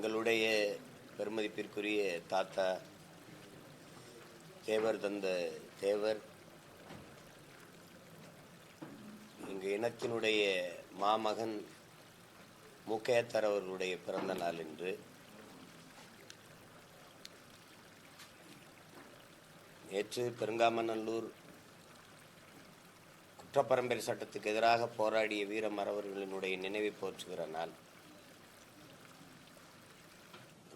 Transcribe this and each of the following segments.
எங்களுடைய பெருமதிப்பிற்குரிய தாத்தா தேவர் தந்த தேவர் எங்கள் இனத்தினுடைய மாமகன் முக்கையத்தர் அவர்களுடைய பிறந்த நாள் என்று நேற்று பெருங்காமநல்லூர் குற்றப்பரம்பரை சட்டத்துக்கு எதிராக போராடிய வீரமரவர்களினுடைய நினைவை போற்றுகிற நாள்.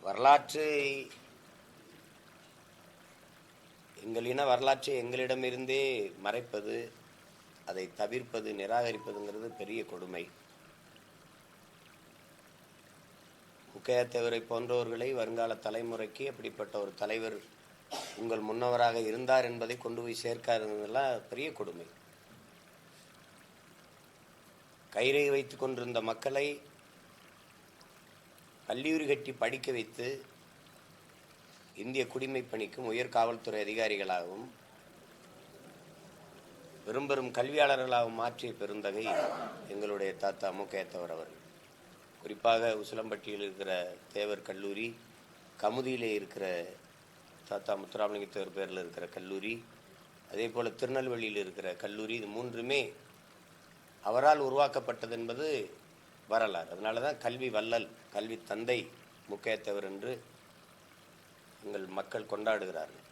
வரலாற்றை எங்கள் இன வரலாற்றை எங்களிடமிருந்தே மறைப்பது அதை தவிர்ப்பது நிராகரிப்பதுங்கிறது பெரிய கொடுமை. முக்கையத்தேவரை போன்றவர்களை வருங்கால தலைமுறைக்கு அப்படிப்பட்ட ஒரு தலைவர் உங்கள் முன்னவராக இருந்தார் என்பதை கொண்டு போய் சேர்க்காததெல்லாம் பெரிய கொடுமை. கயிறை வைத்து கொண்டிருந்த மக்களை கல்லூரி கட்டி படிக்க வைத்து இந்திய குடிமை பணிக்கும் உயர் காவல்துறை அதிகாரிகளாகவும் பெரும் பெரும் கல்வியாளர்களாகவும் மாற்றிய பெருந்தகை எங்களுடைய தாத்தா முக்கையத்தவர் அவர்கள். குறிப்பாக உசிலம்பட்டியில் இருக்கிற தேவர் கல்லூரி கமுதியிலே இருக்கிற தாத்தா முத்துராமலிங்கத்தேவர் பேரில் இருக்கிற கல்லூரி அதே போல் திருநெல்வேலியில் இருக்கிற கல்லூரி இது மூன்றுமே அவரால் உருவாக்கப்பட்டது என்பது வரலாறு. அதனால தான் கல்வி வள்ளல் கல்வி தந்தை முக்கியத்தவர் என்று எங்கள் மக்கள் கொண்டாடுகிறார்கள்.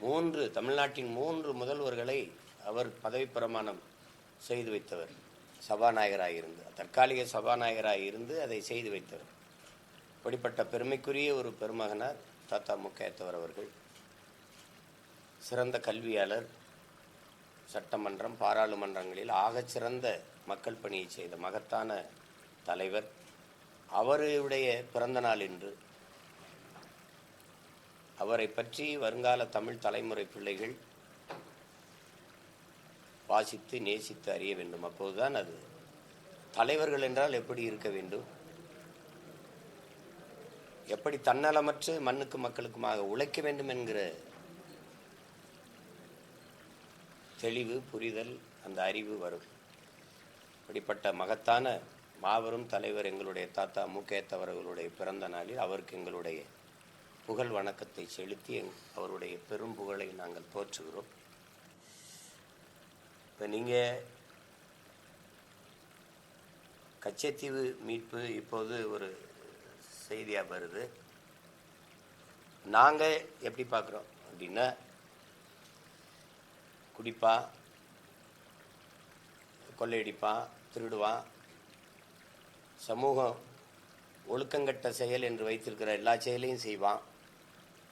மூன்று தமிழ்நாட்டின் மூன்று முதல்வர்களை அவர் பதவி பிரமாணம் செய்து வைத்தவர். சபாநாயகராக இருந்து தற்காலிக சபாநாயகராக இருந்து அதை செய்து வைத்தவர். அப்படிப்பட்ட பெருமைக்குரிய ஒரு பெருமகனார் தாத்தா முக்கையத்தவர் அவர்கள். சிறந்த கல்வியாளர் சட்டமன்றம் பாராளுமன்றங்களில் ஆகச்சிறந்த மக்கள் பணியை செய்த மகத்தான தலைவர். அவருடைய பிறந்த நாள் இன்று. அவரை பற்றி வருங்கால தமிழ் தலைமுறை பிள்ளைகள் வாசித்து நேசித்து அறிய வேண்டும். அப்போதுதான் அது தலைவர்கள் என்றால் எப்படி இருக்க வேண்டும்? எப்படி தன்னலமற்று மண்ணுக்கு மக்களுக்குமாக உழைக்க வேண்டும் என்கிற தெளிவு புரிதல் அந்த அறிவு வரும். இப்படிப்பட்ட மகத்தான மாபெரும் தலைவர் எங்களுடைய தாத்தா மூக்கேத்தவர்களுடைய பிறந்த நாளில் அவருக்கு எங்களுடைய புகழ் வணக்கத்தை செலுத்தி எங்- அவருடைய பெரும் புகழை நாங்கள் போற்றுகிறோம். இப்போ நீங்கள் கச்சத்தீவு மீட்பு இப்போது ஒரு செய்தியாக வருது. நாங்கள் எப்படி பார்க்குறோம் அப்படின்னா குடிப்பான் கொள்ளையடிப்பான் திருடுவான் சமூகம் ஒழுக்கங்கட்ட செயல் என்று வைத்திருக்கிற எல்லா செயலையும் செய்வான்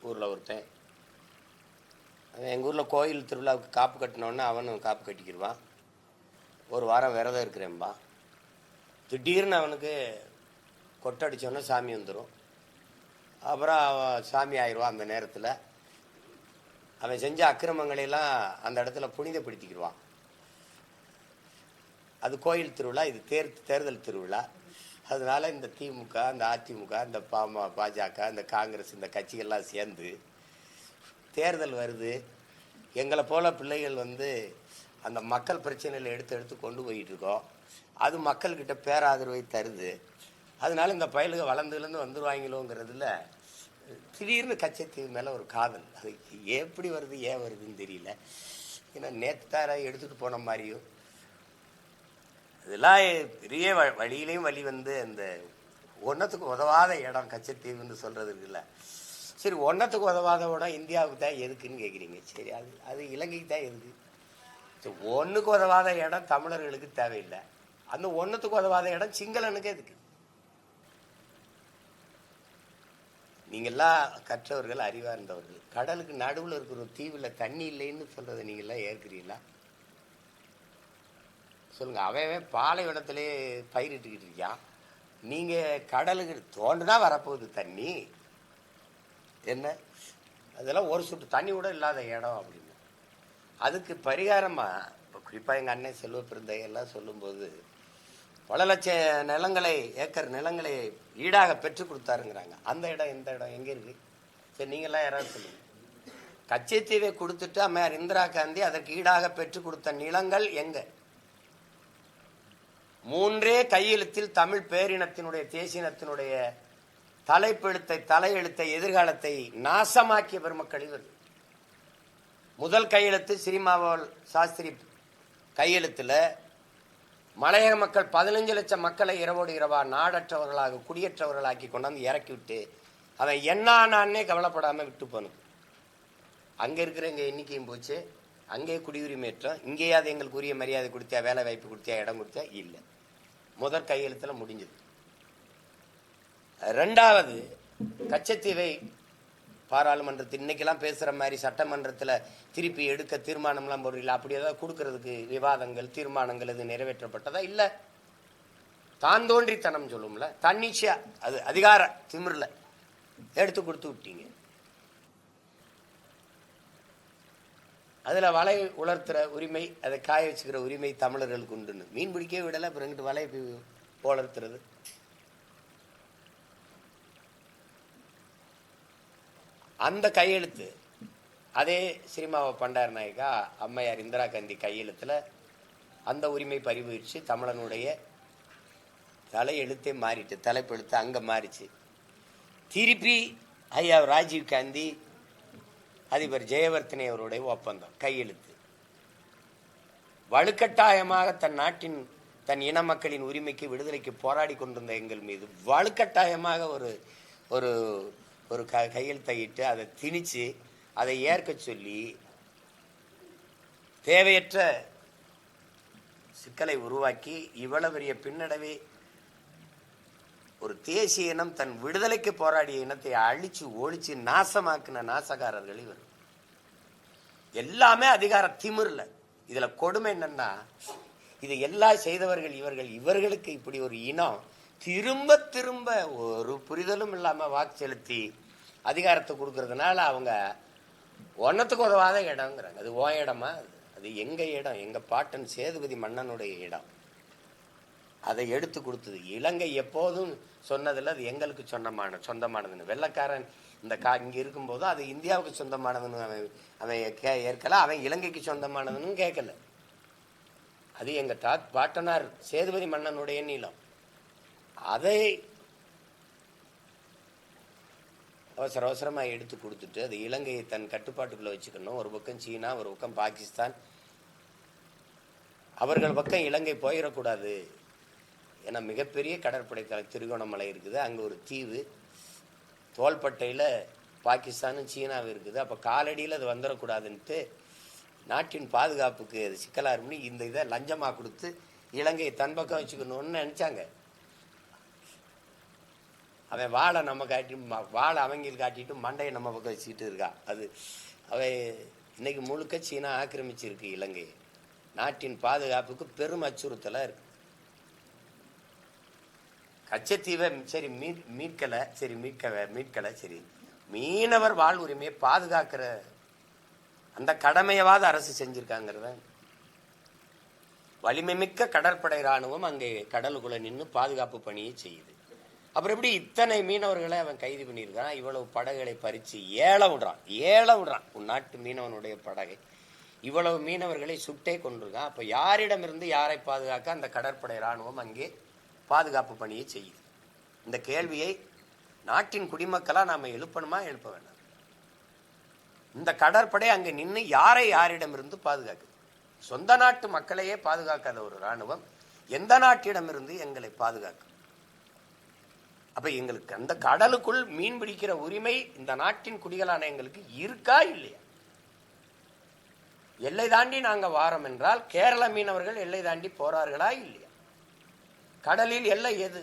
ஊரில் ஒருத்தன். எங்கள் ஊரில் கோயில் திருவிழாவுக்கு காப்பு கட்டினோடனே அவனும் காப்பு கட்டிக்கிடுவான் ஒரு வாரம் விரதம் இருக்கிறேன்பா. திடீர்னு அவனுக்கு கொட்டடிச்சோன்னே சாமி வந்துடும் அப்புறம் சாமி ஆயிடுவான் அந்த நேரத்தில். அவன் செஞ்ச அக்கிரமங்களையெல்லாம் அந்த இடத்துல புனிதப்படுத்திக்கிடுவான். அது கோயில் திருவிழா இது தேர் தேர்தல் திருவிழா. அதனால இந்த திமுக இந்த அதிமுக இந்த பாம பாஜக இந்த காங்கிரஸ் இந்த கட்சிகள்லாம் சேர்ந்து தேர்தல் வருது. எங்களை போல பிள்ளைகள் வந்து அந்த மக்கள் பிரச்சனைகளை எடுத்து எடுத்து கொண்டு போயிட்டுருக்கோம். அது மக்கள்கிட்ட பேராதரவை தருது. அதனால இந்த பயலுக வளர்ந்துலேருந்து வந்துடுவாங்களோங்கிறதுல திடீர்னு கச்சத்தீவு மேலே ஒரு காதல். அது எப்படி வருது ஏன் வருதுன்னு தெரியல. ஏன்னா நேற்று தார எடுத்துகிட்டு போன மாதிரியும் அதெல்லாம் பெரிய வ- வழியிலையும் வழி வந்து அந்த ஒன்றத்துக்கு உதவாத இடம் கச்சத்தீவுன்னு சொல்கிறது இருக்குல்ல. சரி ஒன்றத்துக்கு உதவாத இடம் இந்தியாவுக்கு தான் எதுக்குன்னு கேட்குறீங்க சரி அது அது இலங்கைக்கு தான் எதுக்கு சரி ஒன்றுக்கு உதவாத இடம் தமிழர்களுக்கு தேவையில்லை. அந்த ஒன்றுத்துக்கு உதவாத இடம் சிங்களனுக்கு எதுக்கு? நீங்கள்லாம் கற்றவர்கள் அறிவார்ந்தவர்கள். கடலுக்கு நடுவில் இருக்கிற ஒரு தீவில் தண்ணி இல்லைன்னு சொல்கிறத நீங்கள்லாம் ஏற்கிறீங்களா சொல்லுங்கள் அவன் அவன் பாலைவனத்திலே பயிரிட்டுக்கிட்டு இருக்கான். நீங்கள் கடலுக்கு தோண்டு தான் வரப்போகுது தண்ணி? என்ன? அதெல்லாம் ஒரு சுட்டு தண்ணி கூட இல்லாத இடம் அப்படின்னு. அதுக்கு பரிகாரமாக இப்போ குறிப்பாக எங்கள் அண்ணன் செல்வ பிறந்தையெல்லாம் சொல்லும்போது பல லட்ச நிலங்களை ஏக்கர் நிலங்களை ஈடாக பெற்று கொடுத்தாருங்கிறாங்க. அந்த இடம் இந்த இடம் எங்கே இருக்கு? சரி நீங்களாம் யாராவது சொல்லுங்க. கச்சத்தீவை கொடுத்துட்டு அம்மையார் இந்திரா காந்தி அதற்கு ஈடாக பெற்றுக் கொடுத்த நிலங்கள் எங்க? மூன்றே கையெழுத்தில் தமிழ் பேரினத்தினுடைய தேசியனத்தினுடைய தலைப்பெழுத்தை தலையெழுத்தை எதிர்காலத்தை நாசமாக்கிய பெருமக்கள் இவர் முதல் கையெழுத்து சினிமாவால் சாஸ்திரி கையெழுத்தில் மலையக மக்கள் பதினஞ்சு லட்சம் மக்களை இரவோடு இரவா நாடற்றவர்களாக குடியற்றவர்களாக்கி கொண்டாந்து இறக்கி விட்டு அவன் என்னானே கவலைப்படாமல் விட்டு போனது. அங்கே இருக்கிற எங்கள் எண்ணிக்கையும் போச்சு. அங்கே குடியுரிமை இங்கேயாவது எங்களுக்கு உரிய மரியாதை கொடுத்தியா வேலை வாய்ப்பு கொடுத்தியா இடம் கொடுத்தியா? இல்லை. முதற் கையெழுத்தில் முடிஞ்சது. ரெண்டாவது கச்சத்தீவை பாராளுமன்றத்தில் இன்னைக்கெல்லாம் பேசுகிற மாதிரி சட்டமன்றத்தில் திருப்பி எடுக்க தீர்மானம்லாம் போடுறீங்களா? அப்படி ஏதாவது கொடுக்கறதுக்கு விவாதங்கள் தீர்மானங்கள் இது நிறைவேற்றப்பட்டதா? இல்லை. தான் தோன்றித்தனம் சொல்லும்ல. தன்னிச்சையா அது அதிகார திமிரில் எடுத்து கொடுத்து விட்டீங்க. அதில் வலை உலர்த்துற உரிமை அதை காய வச்சுக்கிற உரிமை தமிழர்களுக்கு உண்டுன்னு. மீன் பிடிக்கவே விடலை அப்புறம் வலை உலர்த்துறது? அந்த கையெழுத்து. அதே சினிமாவை பண்டார் நாயகா அம்மையார் இந்திரா காந்தி கையெழுத்தில் அந்த உரிமை பறிவுச்சு தமிழனுடைய தலையெழுத்தே மாறிட்டு தலைப்பெழுத்து அங்கே மாறிச்சு. திருப்பி ஐயா ராஜீவ் காந்தி அதிபர் ஜெயவர்த்தனை அவருடைய ஒப்பந்தம் கையெழுத்து. வலுக்கட்டாயமாக தன் நாட்டின் தன் இன மக்களின் உரிமைக்கு விடுதலைக்கு போராடி கொண்டிருந்த எங்கள் மீது வலுக்கட்டாயமாக ஒரு ஒரு ஒரு க தையிட்டு அதை திணிச்சு அதை ஏற்க சொல்லி தேவையற்ற சிக்கலை உருவாக்கி இவ்வளவு பெரிய பின்னடைவை ஒரு தேசிய இனம் தன் விடுதலைக்கு போராடிய இனத்தை அழிச்சு ஒழிச்சு நாசமாக்கின நாசகாரர்கள் இவர். எல்லாமே அதிகார திமிரில். இதில் கொடுமை என்னன்னா இது எல்லாம் செய்தவர்கள் இவர்கள். இவர்களுக்கு இப்படி ஒரு இனம் திரும்ப திரும்ப ஒரு புரிதலும் இல்லாமல் வாக்கு செலுத்தி அதிகாரத்தை கொடுக்கறதுனால அவங்க ஒன்றத்துக்கு உதவாத இடங்கிறாங்க அது ஓ இடமா? அது எங்கள் இடம்? எங்கள் பாட்டன் சேதுபதி மன்னனுடைய இடம். அதை எடுத்து கொடுத்தது. இலங்கை எப்போதும் சொன்னதில் அது எங்களுக்கு சொந்தமான சொந்தமானதுன்னு. வெள்ளக்காரன் இந்த கா இங்கே இருக்கும்போதும் அது இந்தியாவுக்கு சொந்தமானதுன்னு அவன் அவன் கே ஏற்கல. அவன் இலங்கைக்கு சொந்தமானதுன்னு கேட்கல. அது எங்கள் தாத் பாட்டனார் சேதுபதி மன்னனுடைய நீளம். அதை அவசர அவசரமாக எடுத்து கொடுத்துட்டு அது இலங்கையை தன் கட்டுப்பாட்டுக்குள்ளே வச்சுக்கணும். ஒரு பக்கம் சீனா ஒரு பக்கம் பாகிஸ்தான். அவர்கள் பக்கம் இலங்கை போயிடக்கூடாது ஏன்னா மிகப்பெரிய கடற்படை தலை திருகோணமலை இருக்குது. அங்கே ஒரு தீவு. தோள்பட்டையில் பாகிஸ்தானும் சீனாவும் இருக்குது. அப்போ காலடியில் அது வந்துடக்கூடாதுன்ட்டு நாட்டின் பாதுகாப்புக்கு அது சிக்கலாக இருக்குன்னு இந்த இதை லஞ்சமாக கொடுத்து இலங்கையை தன் பக்கம் வச்சுக்கணும்னு நினச்சாங்க. அவன் வாழை நம்ம காட்டி வாழை அவங்களுக்கு காட்டிட்டு மண்டையை நம்ம பக்கம் வச்சுக்கிட்டு இருக்கான் அது அவன் இன்னைக்கு முழுக்க சீனா ஆக்கிரமிச்சிருக்கு இலங்கையை நாட்டின் பாதுகாப்புக்கு பெரும் அச்சுறுத்தலாக இருக்கு. கச்சத்தீவை சரி மீட் மீட்கலை சரி மீட்க மீட்கலை சரி. மீனவர் வாழ் உரிமையை பாதுகாக்கிற அந்த கடமையவாத அரசு செஞ்சுருக்காங்கிறத வலிமை மிக்க கடற்படை ராணுவம் அங்கே கடலுக்குள்ளே நின்று பாதுகாப்பு பணியை செய்யுது. அப்புறம் எப்படி இத்தனை மீனவர்களை அவன் கைது பண்ணியிருக்கான்? இவ்வளவு படகுகளை பறித்து ஏல விடுறான். ஏல விடுறான். உன் நாட்டு மீனவனுடைய படகை. இவ்வளவு மீனவர்களை சுட்டே கொண்டிருக்கான். அப்போ யாரிடமிருந்து யாரை பாதுகாக்க அந்த கடற்படை ராணுவம் அங்கே பாதுகாப்பு பணியை செய்யுது? இந்த கேள்வியை நாட்டின் குடிமக்களாக நாம் எழுப்பணுமா எழுப்ப வேண்டாம்? இந்த கடற்படை அங்கே நின்று யாரை யாரிடமிருந்து பாதுகாக்குது? சொந்த நாட்டு மக்களையே பாதுகாக்காத ஒரு ராணுவம் எந்த நாட்டிடமிருந்து எங்களை பாதுகாக்கும்? அப்ப எங்களுக்கு அந்த கடலுக்குள் மீன் பிடிக்கிற உரிமை இந்த நாட்டின் குடிகளான எங்களுக்கு இருக்கா இல்லையா? எல்லை தாண்டி நாங்க வாரம் என்றால் கேரள மீனவர்கள் எல்லை தாண்டி போறார்களா இல்லையா? கடலில் எல்லை எது?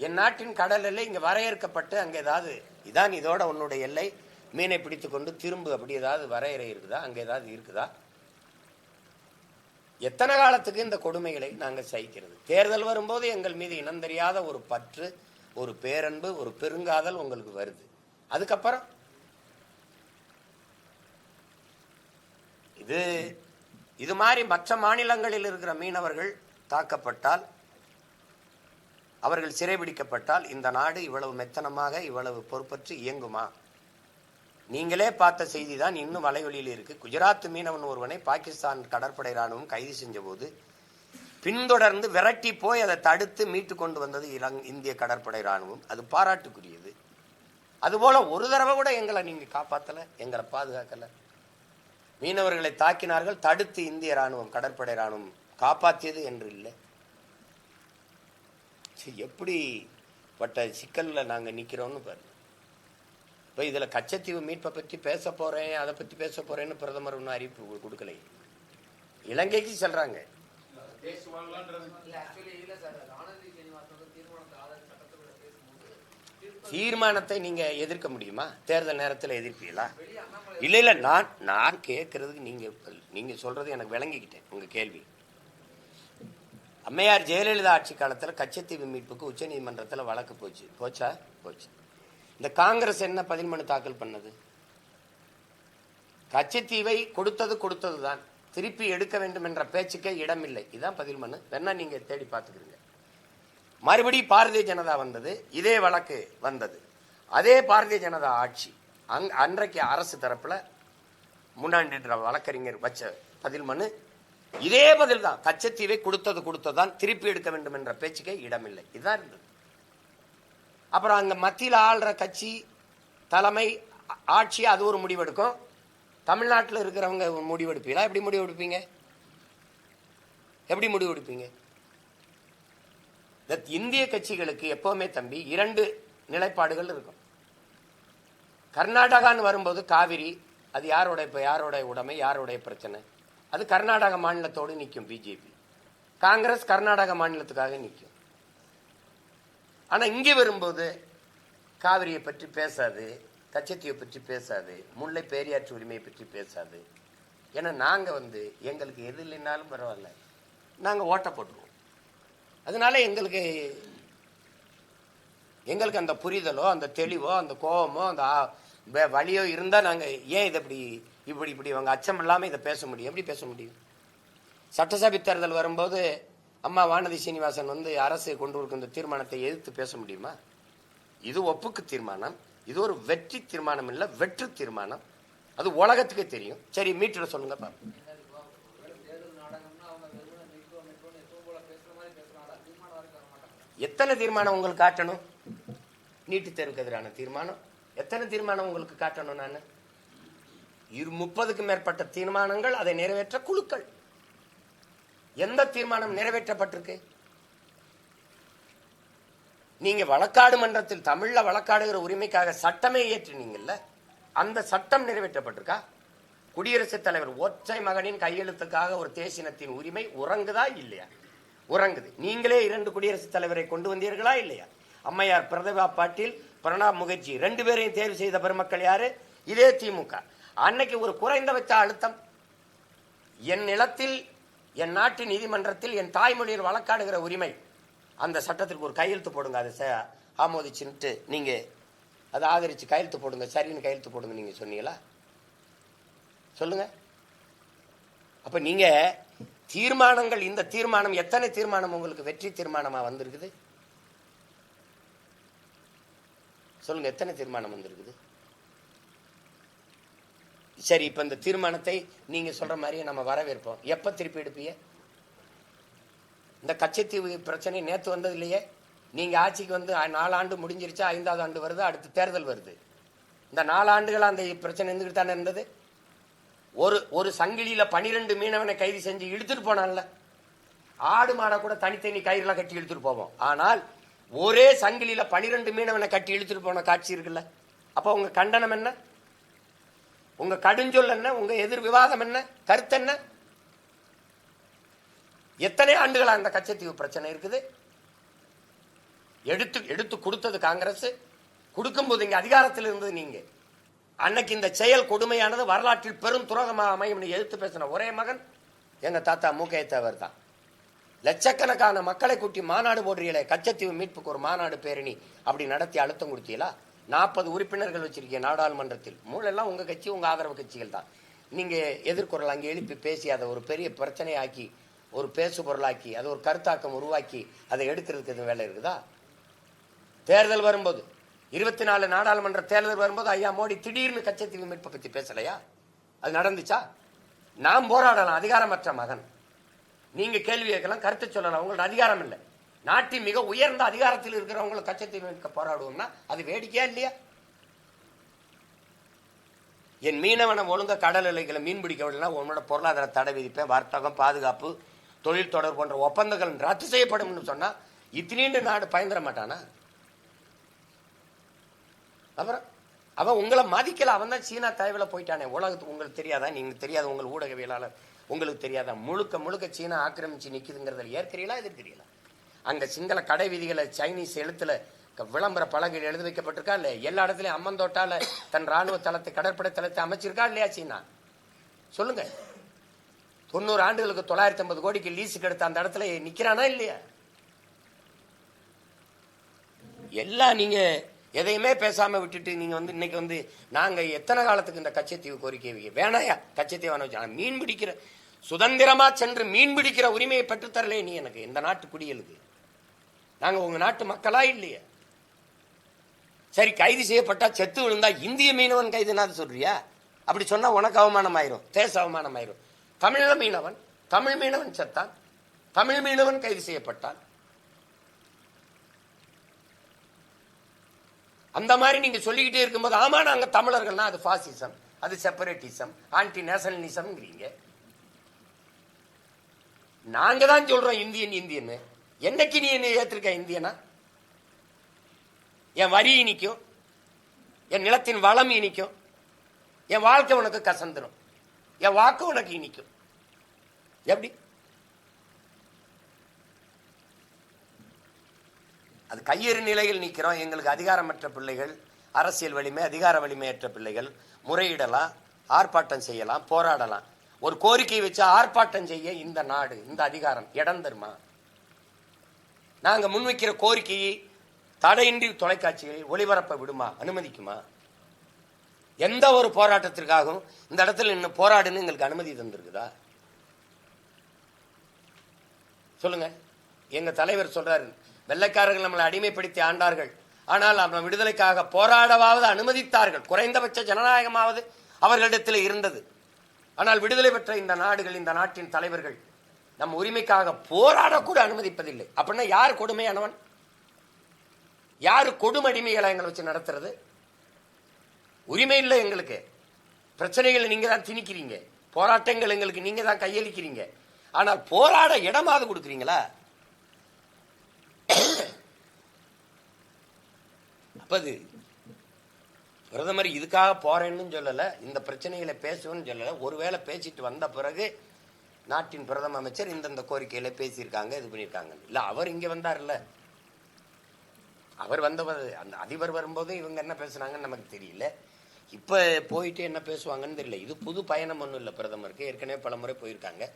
என் நாட்டின் கடல் எல்லை இங்க வரையறுக்கப்பட்டு அங்க ஏதாவது இதான் இதோட உன்னுடைய எல்லை. மீனை பிடித்து கொண்டு திரும்ப அப்படி ஏதாவது வரையறை இருக்குதா? அங்க ஏதாவது இருக்குதா? எத்தனை காலத்துக்கு இந்த கொடுமைகளை நாங்கள் சகிக்கிறது? தேர்தல் வரும்போது எங்கள் மீது இனந்தெரியாத ஒரு பற்று ஒரு பேரன்பு ஒரு பெருங்காதல் உங்களுக்கு வருது. அதுக்கப்புறம்? இது இது மாதிரி மற்ற மாநிலங்களில் இருக்கிற மீனவர்கள் தாக்கப்பட்டால் அவர்கள் சிறைபிடிக்கப்பட்டால் இந்த நாடு இவ்வளவு மெத்தனமாக இவ்வளவு பொறுப்பற்று இயங்குமா? நீங்களே பார்த்த செய்தி தான் இன்னும் வலைவழியில் இருக்கு. குஜராத் மீனவன் ஒருவனை பாகிஸ்தான் கடற்படை ராணுவம் கைது செஞ்ச போது பின்தொடர்ந்து விரட்டி போய் அதை தடுத்து மீட்டு கொண்டு வந்தது இலங் இந்திய கடற்படை ராணுவம் அது பாராட்டுக்குரியது. அதுபோல ஒரு தடவை கூட எங்களை நீங்க காப்பாத்தல எங்களை பாதுகாக்கல. மீனவர்களை தாக்கினார்கள் தடுத்து இந்திய ராணுவம் கடற்படை ராணுவம் காப்பாற்றியது என்று இல்லை. சரி, எப்படி பட்ட சிக்கல்ல நாங்க நிக்கிறோம்னு பாரு இப்போ இதில் கச்சத்தீவு மீட்பை பற்றி பேச போகிறேன் அதை பற்றி பேச போகிறேன்னு பிரதமர் ஒன்றும் அறிவிப்பு கொடுக்கலை. இலங்கைக்கு செல்கிறாங்க தீர்மானத்தை நீங்கள் நீங்க எதிர்க்க முடியுமா? தேர்தல் நேரத்தில் எதிர்ப்பீங்களா? இல்லை இல்லை நான் நான் கேட்கறதுக்கு நீங்க நீங்க சொல்றது எனக்கு விளங்கிக்கிட்டேன் உங்க கேள்வி. அம்மையார் ஜெயலலிதா ஆட்சி காலத்தில் கச்சத்தீவு மீட்புக்கு உச்சநீதிமன்றத்தில் வழக்கு போச்சு. போச்சா? போச்சு. இந்த காங்கிரஸ் என்ன பதில் மனு தாக்கல் பண்ணது? கச்சத்தீவை கொடுத்தது கொடுத்தது தான் திருப்பி எடுக்க வேண்டும் என்ற பேச்சுக்கே இடமில்லை. இதான் பதில் மனு வேணா நீங்க தேடி பார்த்துக்கிறீங்க. மறுபடி பாரதிய ஜனதா வந்தது. இதே வழக்கு வந்தது. அதே பாரதிய ஜனதா ஆட்சி. அங் அன்றைக்கு அரசு தரப்புல முன்னாடி வழக்கறிஞர் வச்ச பதில் மனு இதே பதில் தான் கச்சத்தீவை கொடுத்தது கொடுத்ததான் திருப்பி எடுக்க வேண்டும் என்ற பேச்சுக்கே இடமில்லை. இதுதான் இருந்தது. அப்புறம் அந்த மத்தியில் ஆள்ற கட்சி தலைமை ஆட்சி அது ஒரு முடிவெடுக்கும். தமிழ்நாட்டில் இருக்கிறவங்க முடிவெடுப்பீங்களா? எப்படி முடிவெடுப்பீங்க? எப்படி முடிவெடுப்பீங்க? இந்திய கட்சிகளுக்கு எப்போவுமே தம்பி இரண்டு நிலைப்பாடுகள் இருக்கும். கர்நாடகான்னு வரும்போது காவிரி அது யாரோட இப்போ யாரோட உடைமை யாரோடைய பிரச்சனை? அது கர்நாடக மாநிலத்தோடு நிற்கும் பிஜேபி. காங்கிரஸ் கர்நாடக மாநிலத்துக்காக நிற்கும். ஆனால் இங்கே வரும்போது காவிரியை பற்றி பேசாது கச்சத்தீவை பற்றி பேசாது முல்லை பேரியாற்று உரிமையை பற்றி பேசாது. ஏன்னா நாங்கள் வந்து எங்களுக்கு எது இல்லைனாலும் பரவாயில்ல. நாங்கள் ஓட்ட போட்டுருவோம். அதனால எங்களுக்கு எங்களுக்கு அந்த புரிதலோ அந்த தெளிவோ அந்த கோபமோ அந்த வழியோ இருந்தால் வலியோ ஏன் இதை இப்படி இப்படி இப்படி அவங்க அச்சம் இல்லாமல் இதை பேச முடியும்? எப்படி பேச முடியும்? சட்டசபை தேர்தல் வரும்போது அம்மா வானதி சீனிவாசன் வந்து அரசு கொண்டு இருக்கும் இந்த தீர்மானத்தை எதிர்த்து பேச முடியுமா? இது ஒப்புக்கு தீர்மானம் இது ஒரு வெற்றி தீர்மானம் இல்ல வெற்று தீர்மானம். அது உலகத்துக்கே தெரியும். சரி மீட்டர் சொல்லுங்க பாப்போம். எத்தனை தீர்மானம் உங்களுக்கு காட்டணும்? நீட்டு தேர்வுக்கு எதிரான தீர்மானம். எத்தனை தீர்மானம் உங்களுக்கு காட்டணும் நான்? இரு முப்பதுக்கும் மேற்பட்ட தீர்மானங்கள் அதை நிறைவேற்ற குழுக்கள். எந்த தீர்மானம் நிறைவேற்றப்பட்டிருக்கு? நீங்க வழக்காடு மன்றத்தில் தமிழ்ல வழக்காடுகிற உரிமைக்காக சட்டமே இயற்றினீங்கல்ல அந்த சட்டம் நிறைவேற்றப்பட்டிருக்கா? குடியரசுத் தலைவர் ஒற்றை மகனின் கையெழுத்துக்காக ஒரு தேசினத்தின் உரிமை உறங்குதா இல்லையா? உறங்குது. நீங்களே இரண்டு குடியரசுத் தலைவரை கொண்டு வந்தீர்களா இல்லையா? அம்மையார் பிரதபா பாட்டீல் பிரணாப் முகர்ஜி ரெண்டு பேரையும் தேர்வு செய்த பெருமக்கள் யாரு? இதே திமுக. அன்னைக்கு ஒரு குறைந்தபட்ச அழுத்தம். என் நிலத்தில் என் நாட்டு நீதிமன்றத்தில் என் தாய்மொழியில் வழக்காடுகிற உரிமை அந்த சட்டத்திற்கு ஒரு கையெழுத்து போடுங்க. அதை ச- ஆமோதிச்சுன்ட்டு நீங்கள் அதை ஆதரித்து கையெழுத்து போடுங்க. சரின்னு கையெழுத்து போடுங்க நீங்கள் சொன்னீங்களா? சொல்லுங்க. அப்போ நீங்கள் தீர்மானங்கள் இந்த தீர்மானம் எத்தனை தீர்மானம் உங்களுக்கு வெற்றி தீர்மானமாக வந்திருக்குது? சொல்லுங்கள் எத்தனை தீர்மானம் வந்திருக்குது? சரி இப்ப இந்த தீர்மானத்தை நீங்க சொல்ற மாதிரியே நம்ம வரவேற்போம். எப்ப திருப்பி எடுப்பீங்க? இந்த கச்சத்தீவு பிரச்சனை நேத்து வந்தது இல்லையே நீங்க ஆட்சிக்கு வந்து நாலாண்டு முடிஞ்சிருச்சா ஐந்தாவது ஆண்டு வருது அடுத்து தேர்தல் வருது. இந்த நாலு ஆண்டுகள் அந்த பிரச்சனை இருந்துகிட்டு தானே இருந்தது? ஒரு ஒரு சங்கிலியில பனிரெண்டு மீனவனை கைது செஞ்சு இழுத்துட்டு போனான்ல. ஆடு மாடை கூட தனித்தனி கயிறுல கட்டி இழுத்துட்டு போவோம். ஆனால் ஒரே சங்கிலியில பனிரெண்டு மீனவனை கட்டி இழுத்துட்டு போன காட்சி இருக்குல்ல? அப்போ உங்க கண்டனம் என்ன? உங்க கடுஞ்சொல் என்ன? உங்க எதிர் விவாதம் என்ன? கருத்து என்ன? எத்தனை ஆண்டுகளா அந்த கச்சத்தீவு பிரச்சனை இருக்குது? எடுத்து எடுத்து கொடுத்தது காங்கிரஸ். கொடுக்கும்போது இங்க அதிகாரத்தில் இருந்தது நீங்க. அன்னைக்கு இந்த செயல் கொடுமையானது வரலாற்றில் பெரும் துரோகமாக அமையும் எதிர்த்து பேசின ஒரே மகன் எங்க தாத்தா மூக்கைய தேவர் தான். லட்சக்கணக்கான மக்களை கூட்டி மாநாடு போடுறீங்களே கச்சத்தீவு மீட்புக்கு ஒரு மாநாடு பேரணி அப்படி நடத்தி அழுத்தம் கொடுத்தீங்களா? நாற்பது உறுப்பினர்கள் வச்சிருக்கீங்க நாடாளுமன்றத்தில். மூளெல்லாம் உங்கள் கட்சி உங்கள் ஆதரவு கட்சிகள் தான். நீங்கள் எதிர்குரல் அங்கே எழுப்பி பேசி அதை ஒரு பெரிய பிரச்சனையாக்கி ஒரு பேசு பொருளாக்கி அதை ஒரு கருத்தாக்கம் உருவாக்கி அதை எடுக்கிறதுக்கு எதுவும் வேலை இருக்குதா? தேர்தல் வரும்போது. இருபத்தி நாலு நாடாளுமன்ற தேர்தல் வரும்போது ஐயா மோடி திடீர்னு கச்சத்தீவு மீட்பை பற்றி பேசலையா? அது நடந்துச்சா? நாம் போராடலாம் அதிகாரமற்ற மகன். நீங்கள் கேள்வி கேட்கலாம் கருத்தை சொல்லலாம் உங்களோட அதிகாரம் இல்லை. நாட்டின் மிக உயர்ந்த அதிகாரத்தில் இருக்கிறவங்களை கச்சத்தை மீட்க போராடுவோம்னா அது வேடிக்கையா இல்லையா? என் மீனவனை ஒழுங்கா கடல் எல்லைகளை மீன் பிடிக்க விடலாம் உன்னோட பொருளாதார தடை விதிப்பேன் வர்த்தகம் பாதுகாப்பு தொழில் தொடர்பு போன்ற ஒப்பந்தங்கள் ரத்து செய்யப்படும் சொன்னா இத்தினீண்டு நாடு பயந்துட மாட்டானா? அப்புறம் அவன் உங்களை மதிக்கல அவன் தான் சீனா தயவில் போயிட்டானே. உலகத்துக்கு உங்களுக்கு தெரியாதா? நீங்கள் தெரியாத உங்கள் ஊடகவியலாளர். உங்களுக்கு தெரியாதா? முழுக்க முழுக்க சீனா ஆக்கிரமிச்சு நிற்குதுங்கிறதுல ஏற்கிறீங்களா எதிர்க்கிறீங்களா அந்த சிங்கள கடை விதிகளை சைனீஸ் எழுத்துல விளம்பர பலகையில் எழுதி வைக்கப்பட்டிருக்கா இல்லையா? எல்லா இடத்துலயும் அம்மந்தோட்டால தன் ராணுவ தளத்தை கடற்படை தளத்தை அமைச்சிருக்கா இல்லையா சீனா? சொல்லுங்க. தொண்ணூறு ஆண்டுகளுக்கு தொள்ளாயிரத்தி ஐம்பது கோடிக்கு லீஸுக்கு எடுத்த அந்த இடத்துல நிக்கிறானா இல்லையா? எல்லாம் நீங்க எதையுமே பேசாம விட்டுட்டு நீங்க வந்து இன்னைக்கு வந்து நாங்க எத்தனை காலத்துக்கு இந்த கச்சத்தீவு கோரிக்கை வைக்க வேணாயா? கச்சத்தீவு வேணாம் வச்சு. மீன் பிடிக்கிற சுதந்திரமா சென்று மீன் பிடிக்கிற உரிமையை பெற்றுத்தரலே நீ எனக்கு. இந்த நாட்டு குடியலுக்கு. நாங்க உங்க நாட்டு மக்களா இல்லையா? சரி கைது செய்யப்பட்டா செத்து விழுந்தா இந்திய மீனவன் கைதுனாது சொல்றியா? அப்படி சொன்னா உனக்கு அவமானம் ஆயிரும் தேச அவமானம் ஆயிரும் தமிழ மீனவன் தமிழ் மீனவன் செத்தான். தமிழ் மீனவன் கைது செய்யப்பட்டான். அந்த மாதிரி நீங்க சொல்லிக்கிட்டே இருக்கும்போது ஆமா நாங்க தமிழர்கள்னா அது பாசிசம் அது செப்பரேட்டிசம் ஆன்டி நேஷனலிசம்ங்கிறீங்க நாங்க தான் சொல்றோம் இந்தியன் இந்தியன்னு. என்னைக்கு நீ என்ன ஏத்திருக்க இந்தியனா? என் வரி இனிக்கும் என் நிலத்தின் வளம் இனிக்கும் என் வாழ்க்கை உனக்கு கசந்துடும் என் வாக்கு உனக்கு இனிக்கும் எப்படி? அது கையெறி நிலையில் நிற்கிறோம். எங்களுக்கு அதிகாரமற்ற பிள்ளைகள் அரசியல் வலிமை அதிகார வலிமையற்ற பிள்ளைகள். முறையிடலாம் ஆர்ப்பாட்டம் செய்யலாம் போராடலாம். ஒரு கோரிக்கை வச்சு ஆர்ப்பாட்டம் செய்ய இந்த நாடு இந்த அதிகாரம் இடம் தருமா? நாங்கள் முன்வைக்கிற கோரிக்கையை தடையின்றி தொலைக்காட்சிகளில் ஒளிபரப்ப விடுமா? அனுமதிக்குமா? எந்த ஒரு போராட்டத்திற்காகவும் இந்த இடத்துல இன்னும் போராடுன்னு எங்களுக்கு அனுமதி தந்திருக்குதா? சொல்லுங்க. எங்க தலைவர் சொல்றாரு வெள்ளைக்காரர்கள் நம்மளை அடிமைப்படுத்தி ஆண்டார்கள். ஆனால் நம்ம விடுதலைக்காக போராடவாவது அனுமதித்தார்கள். குறைந்தபட்ச ஜனநாயகமாவது அவர்களிடத்தில் இருந்தது. ஆனால் விடுதலை பெற்ற இந்த நாடுகள் இந்த நாட்டின் தலைவர்கள் நம் உரிமைக்காக போராடக்கூட அனுமதிப்பதில்லை. அப்படின்னா யார் கொடுமையானவன்? யாரு கொடுமடிமைகளை எங்களை வச்சு நடத்துறது? உரிமை இல்லை எங்களுக்கு. பிரச்சனைகளை நீங்க தான் திணிக்கிறீங்க. போராட்டங்கள் எங்களுக்கு நீங்க தான் கையளிக்கிறீங்க. ஆனால் போராட இடமாவது கொடுக்குறீங்களா? அப்பது பிரதமர் இதுக்காக போறேன்னு சொல்லலை இந்த பிரச்சனைகளை பேசுவேன்னு சொல்லலை. ஒருவேளை பேசிட்டு வந்த பிறகு நாட்டின் பிரதம அமைச்சர் இந்தந்த கோரிக்கையில் பேசியிருக்காங்க இது பண்ணியிருக்காங்க. இல்லை அவர் இங்கே வந்தார்ல அவர் வந்தவர் அந்த அதிபர் வரும்போது இவங்க என்ன பேசுனாங்கன்னு நமக்கு தெரியல. இப்போ போயிட்டு என்ன பேசுவாங்கன்னு தெரியல. இது புது பயணம் ஒன்றும் இல்லை பிரதமருக்கு. ஏற்கனவே பல முறை போயிருக்காங்க.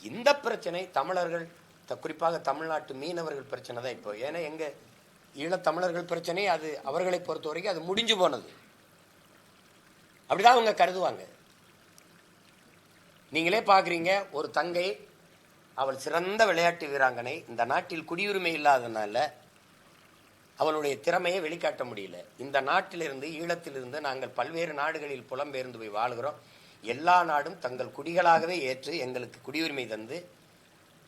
இந்த பிரச்சனை தமிழர்கள் த- குறிப்பாக தமிழ்நாட்டு மீனவர்கள் பிரச்சனை தான் இப்போ. ஏன்னா எங்கள் ஈழத்தமிழர்கள் பிரச்சனை அது அவர்களை பொறுத்த வரைக்கும் அது முடிஞ்சு போனது. அப்படிதான் அவங்க கருதுவாங்க. நீங்களே பார்க்குறீங்க ஒரு தங்கை அவள் சிறந்த விளையாட்டு வீராங்கனை இந்த நாட்டில் குடியுரிமை இல்லாதனால அவளுடைய திறமையை வெளிக்காட்ட முடியல. இந்த நாட்டிலிருந்து ஈழத்திலிருந்து நாங்கள் பல்வேறு நாடுகளில் புலம்பெயர்ந்து போய் வாழ்கிறோம். எல்லா நாடும் தங்கள் குடிகளாகவே ஏற்று எங்களுக்கு குடியுரிமை தந்து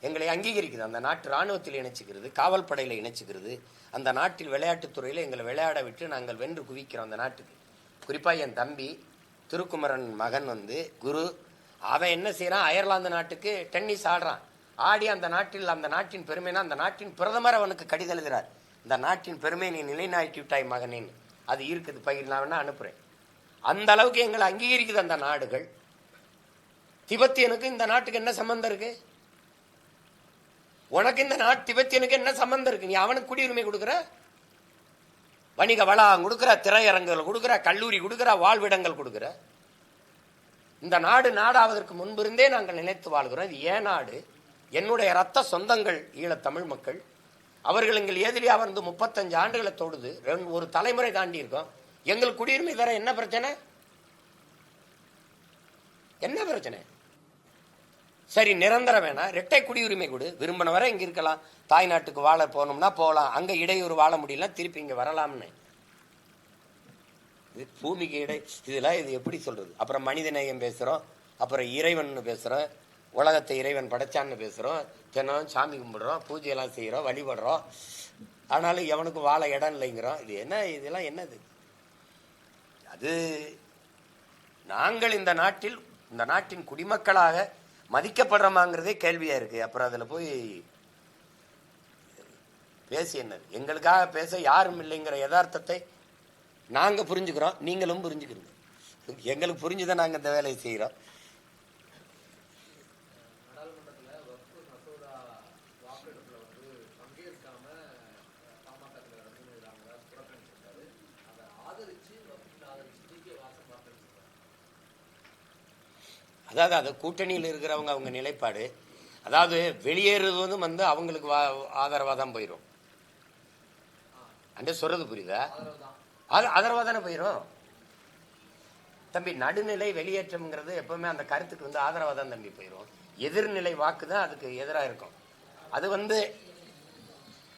எங்களை அங்கீகரிக்குது. அந்த நாட்டு இராணுவத்தில் இணைச்சிக்கிறது காவல் படையில் இணைச்சிக்கிறது. அந்த நாட்டில் விளையாட்டுத் துறையில் எங்களை விளையாட விட்டு நாங்கள் வென்று குவிக்கிறோம் அந்த நாட்டுக்கு. குறிப்பாக என் தம்பி திருக்குமரன் மகன் வந்து குரு அவன் என்ன செய்கிறான் அயர்லாந்து நாட்டுக்கு டென்னிஸ் ஆடுறான். ஆடி அந்த நாட்டில் அந்த நாட்டின் பெருமைனா அந்த நாட்டின் பிரதமர் அவனுக்கு கடிதம் எழுதுறார். இந்த நாட்டின் பெருமை நீ நிலைநாட்டி விட்டாய் மகனேன்னு அது இருக்குது. பயிர் நான் வேணா அந்த அளவுக்கு எங்களை அங்கீகரிக்குது அந்த நாடுகள். திபெத்தியனுக்கு இந்த நாட்டுக்கு என்ன சம்பந்தம் இருக்கு? உனக்கு இந்த நாட்டு திபெத்தியனுக்கு என்ன சம்பந்தம் இருக்கு? நீ அவனுக்கு குடியுரிமை கொடுக்குற? வணிக வளாகம் கொடுக்குற திரையரங்குகள் கொடுக்குற கல்லூரி கொடுக்குற வாழ்விடங்கள் கொடுக்குற? இந்த நாடு நாடாவதற்கு முன்பிருந்தே நாங்கள் நினைத்து வாழ்கிறோம். இது ஏன் நாடு? என்னுடைய ரத்த சொந்தங்கள் ஈழத் தமிழ் மக்கள். அவர்கள் எங்கள் எதிரியா வந்து முப்பத்தஞ்சு ஆண்டுகளை தொடுது. ரெண்டு ஒரு தலைமுறை தாண்டி இருக்கோம். எங்கள் குடியுரிமை தர என்ன பிரச்சனை? என்ன பிரச்சனை? சரி நிரந்தரம் வேணாம் இரட்டை குடியுரிமை கொடு. விரும்பின வரை இங்கே இருக்கலாம். தாய்நாட்டுக்கு வாழ போகணும்னா போகலாம் அங்கே இடையூறு வாழ முடியல திருப்பி இங்கே வரலாம்னு. இது பூமிக்கு இடை இதெல்லாம் இது எப்படி சொல்றது? அப்புறம் மனித நேயம் பேசுறோம் அப்புறம் இறைவன் பேசுறோம் உலகத்தை இறைவன் படைச்சான்னு பேசுகிறோம் தினம் சாமி கும்பிடுறோம் பூஜையெல்லாம் செய்கிறோம் வழிபடுறோம். ஆனாலும் எவனுக்கு வாழ இடம் இல்லைங்கிறோம். இது என்ன இதெல்லாம் என்னது? அது நாங்கள் இந்த நாட்டில் இந்த நாட்டின் குடிமக்களாக மதிக்கப்படுறோமாங்கிறதே கேள்வியா இருக்கு. அப்புறம் அதில் போய் பேசி என்னது? எங்களுக்காக பேச யாரும் இல்லைங்கிற யதார்த்தத்தை நாங்க புரிஞ்சுக்கிறோம் நீங்களும் புரிஞ்சுக்கிறீங்க. எங்களுக்கு புரிஞ்சுதான் நாங்க இந்த வேலையை செய்கிறோம் வந்து அதாவது அது கூட்டணியில் இருக்கிறவங்க அவங்க நிலைப்பாடு. அதாவது வெளியேறுவதும் வந்து அவங்களுக்கு வா ஆதரவாக தான் போயிடும் அந்த சொல்றது புரியுதா? அது ஆதரவாக தானே போயிடும் தம்பி நடுநிலை வெளியேற்றம்ங்கிறது எப்பவுமே அந்த கருத்துக்கு வந்து ஆதரவாக தான் தம்பி போயிடும் எதிர்நிலை வாக்கு தான் அதுக்கு எதிராக இருக்கும். அது வந்து